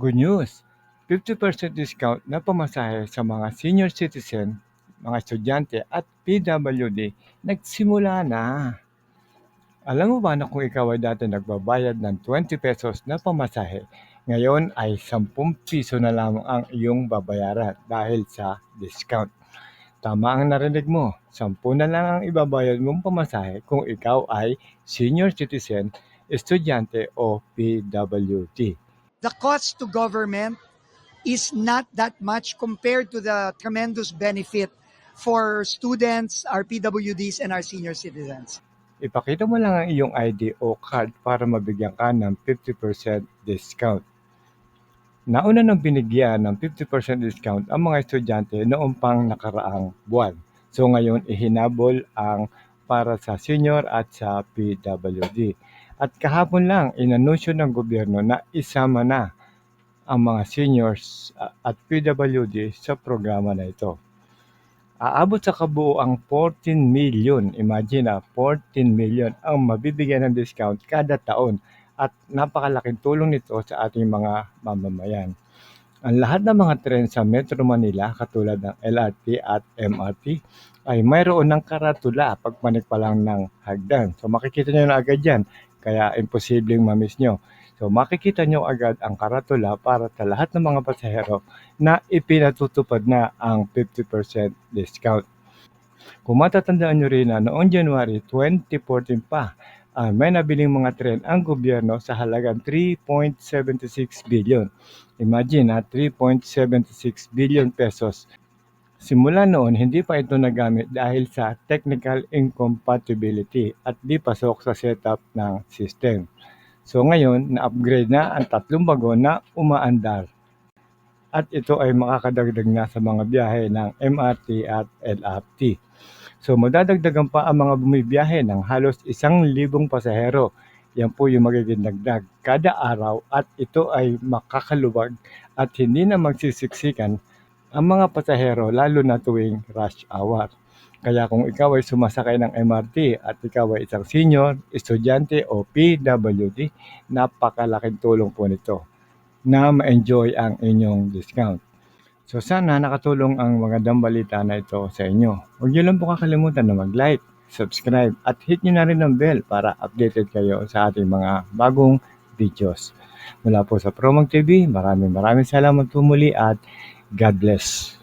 Good news! 50% discount na pamasahe sa mga senior citizen, mga estudyante at PWD nagsimula na. Alam mo ba na kung ikaw ay dati nagbabayad ng 20 pesos na pamasahe, ngayon ay 10 piso na lamang ang iyong babayaran dahil sa discount. Tama ang narinig mo, 10 na lang ang ibabayad mong pamasahe kung ikaw ay senior citizen, estudyante o PWD. The cost to government is not that much compared to the tremendous benefit for students, our PWDs, and our senior citizens. Ipakita mo lang ang iyong ID o card para mabigyan ka ng 50% discount. Nauna nang binigyan ng 50% discount ang mga estudyante noong pang nakaraang buwan. So ngayon ihinabol ang para sa senior at sa PWD. At kahapon lang inanunsyo ng gobyerno na isama na ang mga seniors at PWD sa programa na ito. Aabot sa kabuoang 14 million, imagine na 14 million ang mabibigyan ng discount kada taon at napakalaking tulong nito sa ating mga mamamayan. Ang lahat ng mga tren sa Metro Manila katulad ng LRT at MRT ay mayroon ng karatula pagpanik pa lang ng hagdan. So makikita nyo na agad yan, kaya imposibleng mamiss nyo. So makikita nyo agad ang karatula para sa lahat ng mga pasahero na ipinatutupad na ang 50% discount. Kung matatandaan nyo rin na noong January 2014 pa, uh, may nabiling mga tren ang gobyerno sa halagang 3.76 billion. Imagine na 3.76 billion pesos. Simula noon, hindi pa ito nagamit dahil sa technical incompatibility at di pasok sa setup ng system. So ngayon, na-upgrade na ang tatlong bago na umaandar. At ito ay makakadagdag na sa mga biyahe ng MRT at LRT. So madadagdagan pa ang mga bumibiyahe ng halos isang libong pasahero. Yan po yung magiging dagdag kada araw at ito ay makakaluwag at hindi na magsisiksikan ang mga pasahero lalo na tuwing rush hour. Kaya kung ikaw ay sumasakay ng MRT at ikaw ay isang senior, estudyante o PWD, napakalaking tulong po nito na ma-enjoy ang inyong discount. So sana nakatulong ang magandang balita na ito sa inyo. Huwag niyo lang po kakalimutan na mag-like, subscribe at hit nyo na rin ang bell para updated kayo sa ating mga bagong videos. Mula po sa Promong TV, maraming maraming salamat po muli at God bless.